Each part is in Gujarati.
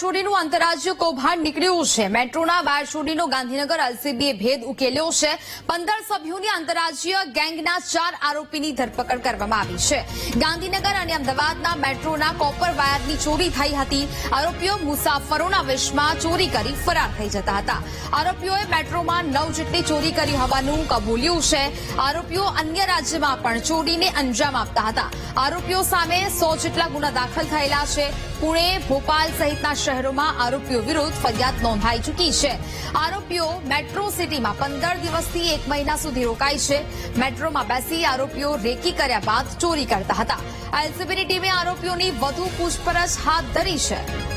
ચોરીનું આંતરરાજ્ય કૌભાંડ નીકળ્યું છે. મેટ્રોના વાયર ચોરીનો ગાંધીનગર એલસીબીએ ભેદ ઉકેલ્યો છે. પંદર સભ્યોની આંતરરાજ્ય ગેંગના ચાર આરોપીની ધરપકડ કરવામાં આવી છે. ગાંધીનગર અને અમદાવાદના મેટ્રોના કોપર વાયરની ચોરી થઈ હતી. આરોપીઓ મુસાફરોના વેશમાં ચોરી કરી ફરાર થઈ જતા હતા. આરોપીઓએ મેટ્રોમાં નવ જેટલી ચોરી કરી હોવાનું કબૂલ્યું છે. આરોપીઓ અન્ય રાજ્યમાં પણ ચોરીને અંજામ આપતા હતા. આરોપીઓ સામે સો જેટલા ગુના દાખલ થયેલા છે. પુણે, ભોપાલ સહિતના શહેરોમાં આરોપીઓ વિરુદ્ધ ફરિયાદ નોંધાઈ ચૂકી છે. આરોપીઓ મેટ્રો સિટીમાં પંદર દિવસથી એક મહિના સુધી રોકાય છે. મેટ્રોમાં બેસી આરોપીઓ રેકી કર્યા બાદ ચોરી કરતા હતા. એલસીબીની ટીમે આરોપીઓની વધુ પૂછપરછ હાથ ધરી છે.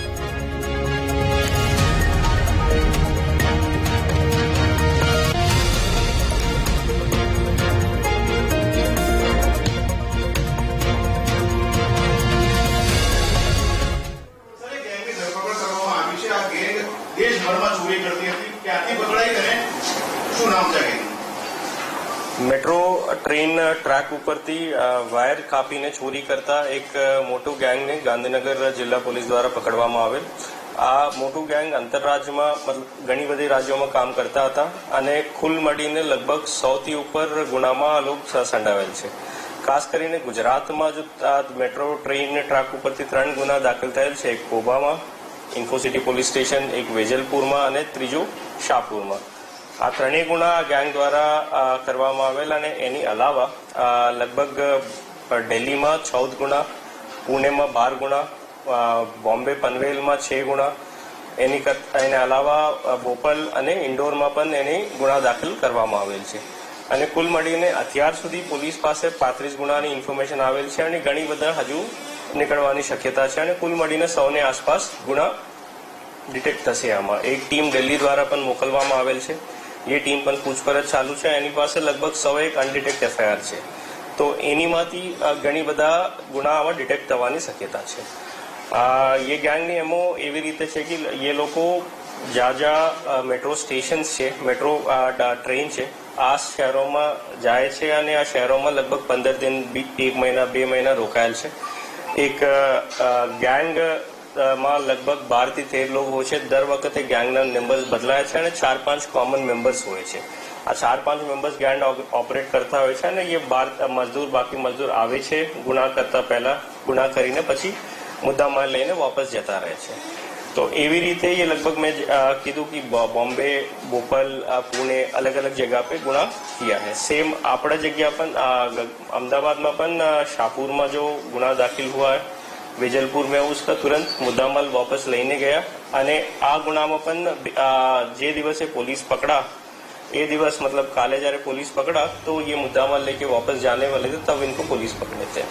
દેશભરમાં ચોરી કરતી હતી. ક્યાંથી પકડાઈ અને શું નામ છે મેટ્રો ટ્રેન ટ્રેક ઉપરથી વાયર કાપીને ચોરી કરતા એક મોટું ગેંગને ગાંધીનગર જિલ્લા પોલીસ દ્વારા પકડવામાં આવેલ. આ મોટું ગેંગ આંતરરાજ્યમાં, મતલબ ઘણી બધી રાજ્યોમાં કામ કરતા હતા અને કુલ મળીને લગભગ સૌથી ઉપર ગુનામાં આ લોકો સંડાવેલ છે. ખાસ કરીને ગુજરાતમાં જો આ મેટ્રો, ટ્રેન ટ્રેક ઉપરથી ત્રણ ગુના દાખલ થયેલ છે. એક કોબામાં ઇન્ફોસિટી પોલીસ સ્ટેશન એક વેજલપુરમાં અને ત્રીજું શાહપુરમાં. આ ત્રણેય ગુના ગેંગ દ્વારા કરવામાં આવેલ અને એની અલાવા લગભગ દિલ્હીમાં ચૌદ ગુના, પુણેમાં બાર ગુના બોમ્બે પનવેલમાં છ ગુના, એની એના અલાવા બોપલ અને ઇન્ડોરમાં પણ એની ગુના દાખલ કરવામાં આવેલ છે. અને કુલ મળીને અત્યાર સુધી પોલીસ પાસે પાંત્રીસ ગુનાની ઇન્ફોર્મેશન આવેલ છે અને ઘણી બધા હજુ નીકળવાની શક્યતા છે અને કુલ મળીને સૌને આસપાસ ગુના ડિટેક્ટ થશે આમાં. એક ટીમ દિલ્હી દ્વારા પણ મોકલવામાં આવેલ છે. એ ટીમ પણ પૂછપરછ ચાલુ છે. એની પાસે લગભગ સો એક અનડિટેક્ટ એફઆઈઆર છે. તો એનીમાંથી ઘણી બધા ગુના આમાં ડિટેક્ટ થવાની શક્યતા છે. એ ગેંગની એમો એવી રીતે છે કે એ લોકો જ્યાં જ્યાં મેટ્રો સ્ટેશન છે, મેટ્રો ટ્રેન છે, આ શહેરોમાં જાય છે અને આ શહેરોમાં લગભગ પંદર દિન એક મહિના, બે મહિના રોકાયેલ છે. એક ગેંગમાં લગભગ બારથી તેર લોકો હોય છે. દર વખતે ગેંગના મેમ્બર્સ બદલાય છે અને ચાર પાંચ કોમન મેમ્બર્સ હોય છે. આ ચાર પાંચ મેમ્બર્સ ગેંગ ઓપરેટ કરતા હોય છે અને એ બાર મજદૂર, બાકી મજદૂર આવે છે. ગુના કરતા પહેલા ગુના કરીને પછી મુદ્દામાં લઈને વાપસ જતા રહે છે. तो एवी रीते ये लगभग मैं कीधु की बॉम्बे, भोपाल पुणे अलग अलग जगह पे गुणा किया है। सेम आप जगह पर अहमदाबाद में शाहपुर में जो गुना दाखिल हुआ है, वेजलपुर में उसका तुरंत मुद्दा माल वापस लेने गया। अने आ गुना में जे दिवसे पुलिस पकड़ा ये दिवस मतलब काले जा रहे पुलिस पकड़ा तो ये मुद्दा माल लेके वापस जाने वाले थे, तब इनको पुलिस पकड़े थे।